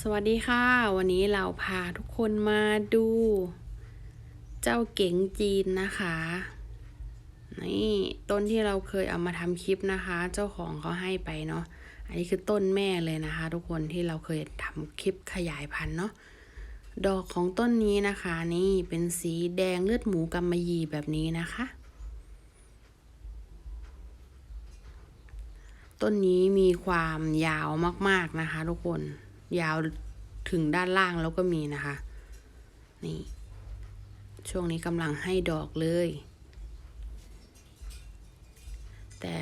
สวัสดีค่ะ วันนี้เราพาทุกคนมาดู เจ้าเก๋งจีนนะคะนี่ต้นที่เราเคยเอามาทำคลิปนะคะ เจ้าของเขาให้ไปเนาะอันนี้คือต้นแม่เลยนะคะ ทุกคนที่เราเคยทำคลิปขยายพันธุ์เนาะดอกของต้นนี้นะคะ นี่เป็นสีแดงเลือดหมูกำมะหยี่แบบนี้นะคะ ต้นนี้มีความยาวมากๆนะคะ ทุกคน ยาวถึงด้านล่างแล้วก็มีนะคะ นี่ ช่วงนี้กำลังให้ดอกเลย แต่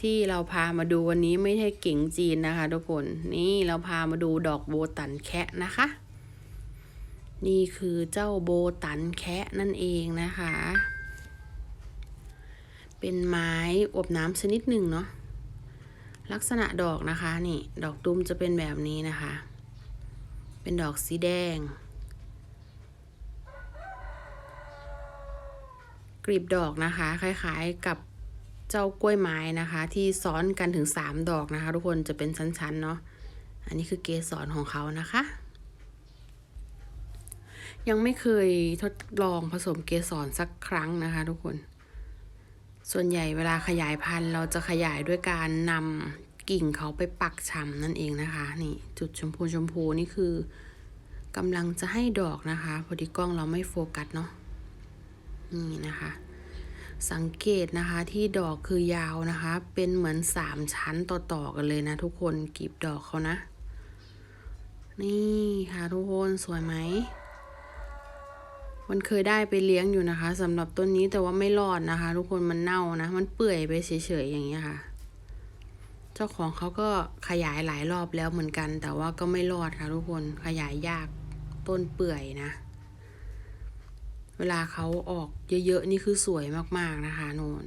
ที่เราพามาดูวันนี้ไม่ใช่เก๋งจีนนะคะทุกคน นี่เราพามาดูดอกโบตันแคะนะคะ นี่คือเจ้าโบตันแคะนั่นเองนะคะ เป็นไม้อบน้ำชนิดหนึ่งเนาะ ลักษณะดอกนะคะนี่ดอกตุ้มจะเป็นแบบนี้นะคะ เป็นดอกสีแดง กลีบดอกนะคะ คล้ายๆกับเจ้ากล้วยไม้นะคะ ที่ซ้อนกันถึงสามดอกนะคะ ทุกคนจะเป็นชั้นๆเนาะอันนี้คือเกสรของเขานะคะ ยังไม่เคยทดลองผสมเกสรสักครั้งนะคะ ทุกคน ส่วนใหญ่เวลาขยายพันธุ์เราจะขยายด้วยการนำกิ่งเขาไปปักชำนั่นเองนะคะ นี่จุดชมพูชมพูนี่คือกำลังจะให้ดอกนะคะ พอดีกล้องเราไม่โฟกัสเนาะนี่นะคะ สังเกตนะคะที่ดอกคือยาวนะคะ เป็นเหมือนสามชั้นต่อๆกันเลยนะ ทุกคนกีบดอกเขานะ นี่ค่ะทุกคนสวยไหม มันเคยได้ไปเลี้ยงอยู่นะคะสำหรับต้นนี้แต่ว่าไม่รอดนะคะ ทุกคนมันเน่านะ มันเปื่อยไปเฉยๆอย่างเงี้ยค่ะ เจ้าของเขาก็ขยายหลายรอบแล้วเหมือนกัน แต่ว่าก็ไม่รอดค่ะ ทุกคนขยายยากต้นเปื่อยนะ เวลาเขาออกเยอะๆนี่คือสวยมากๆนะคะโน่น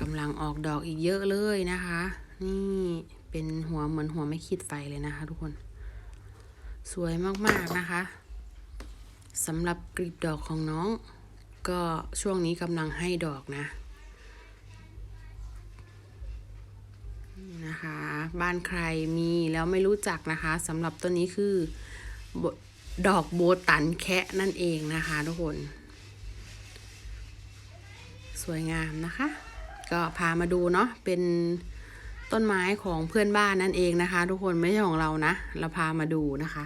กำลังออกดอกอีกเยอะเลยนะคะ นี่เป็นหัวเหมือนหัวไม่ขีดไฟเลยนะคะ ทุกคน สวยมากๆนะคะ สำหรับกลีบดอกของน้อง ก็ช่วงนี้กำลังให้ดอกนะนะคะ บ้านใครมีแล้วไม่รู้จักนะคะสำหรับต้นนี้คือดอกโบตันแคะนั่นเองนะคะทุกคน สวยงามนะคะ ก็พามาดูเนาะเป็นต้นไม้ของเพื่อนบ้านนั่นเองนะคะ ทุกคนไม่ใช่ของเรานะ เราพามาดูนะคะ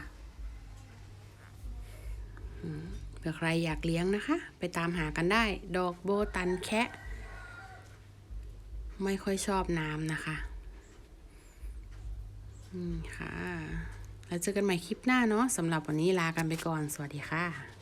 เผื่อใครอยากเลี้ยงนะคะ ไปตามหากันได้ ดอกโบตันแคะไม่ค่อยชอบน้ำนะคะอืมค่ะ แล้วเจอกันใหม่คลิปหน้าเนาะสำหรับวันนี้ลากันไปก่อน สวัสดีค่ะ